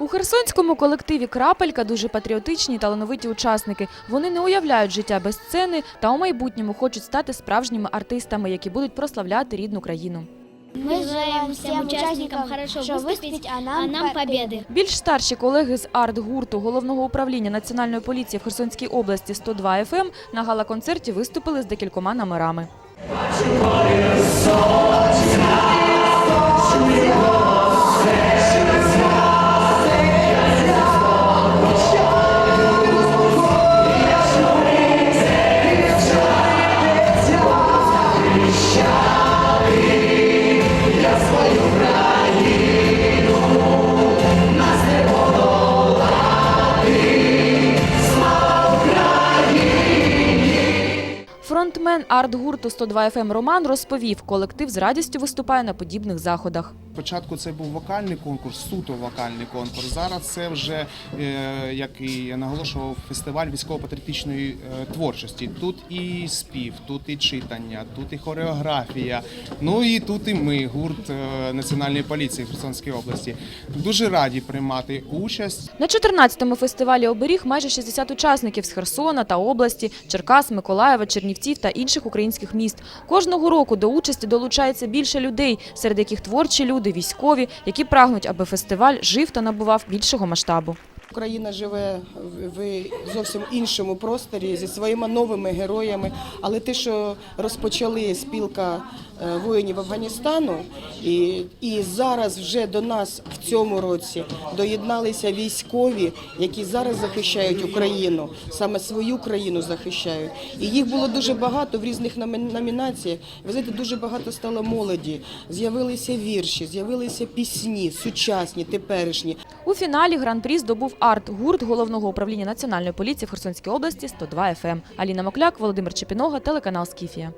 У херсонському колективі Крапелька дуже патріотичні, талановиті учасники. Вони не уявляють життя без сцени та у майбутньому хочуть стати справжніми артистами, які будуть прославляти рідну країну. Мы желаем всем участникам хорошо что выступить, а а нам нам победы. победы. Більш старші колеги з арт-гурту головного управління Національної поліції в Херсонській області 102 ФМ на гала-концерті виступили з декількома номерами. Фронтмен арт-гурту 102 ФМ Роман розповів, колектив з радістю виступає на подібних заходах. Спочатку це був вокальний конкурс, суто вокальний конкурс. Зараз це вже, е, як і я наголошував, фестиваль військово-патріотичної е, творчості. Тут і спів, тут і читання, тут і хореографія. Ну і тут і ми, гурт е, Національної поліції Херсонської області. Дуже раді приймати участь. На 14-му фестивалі оберіг майже 60 учасників з Херсона та області, Черкас, Миколаєва, Чернівців та інших українських міст. Кожного року до участі долучається більше людей, серед яких творчі люди, військові, які прагнуть, аби фестиваль жив та набував більшого масштабу. Україна живе в- зовсім іншому просторі зі своїми новими героями. Але те, що розпочали спілка е, воїнів Афганістану, і, і зараз вже до нас в цьому році доєдналися військові, які зараз захищають Україну, саме свою країну захищають. І їх було дуже багато в різних номінаціях. Ви знаєте, дуже багато стало молоді. З'явилися вірші, з'явилися пісні, сучасні, теперішні. У фіналі гран-прі здобув арт-гурт головного управління Національної поліції в Херсонській області 102 FM. Аліна Мокляк, Володимир Чепінога, телеканал Скіфія.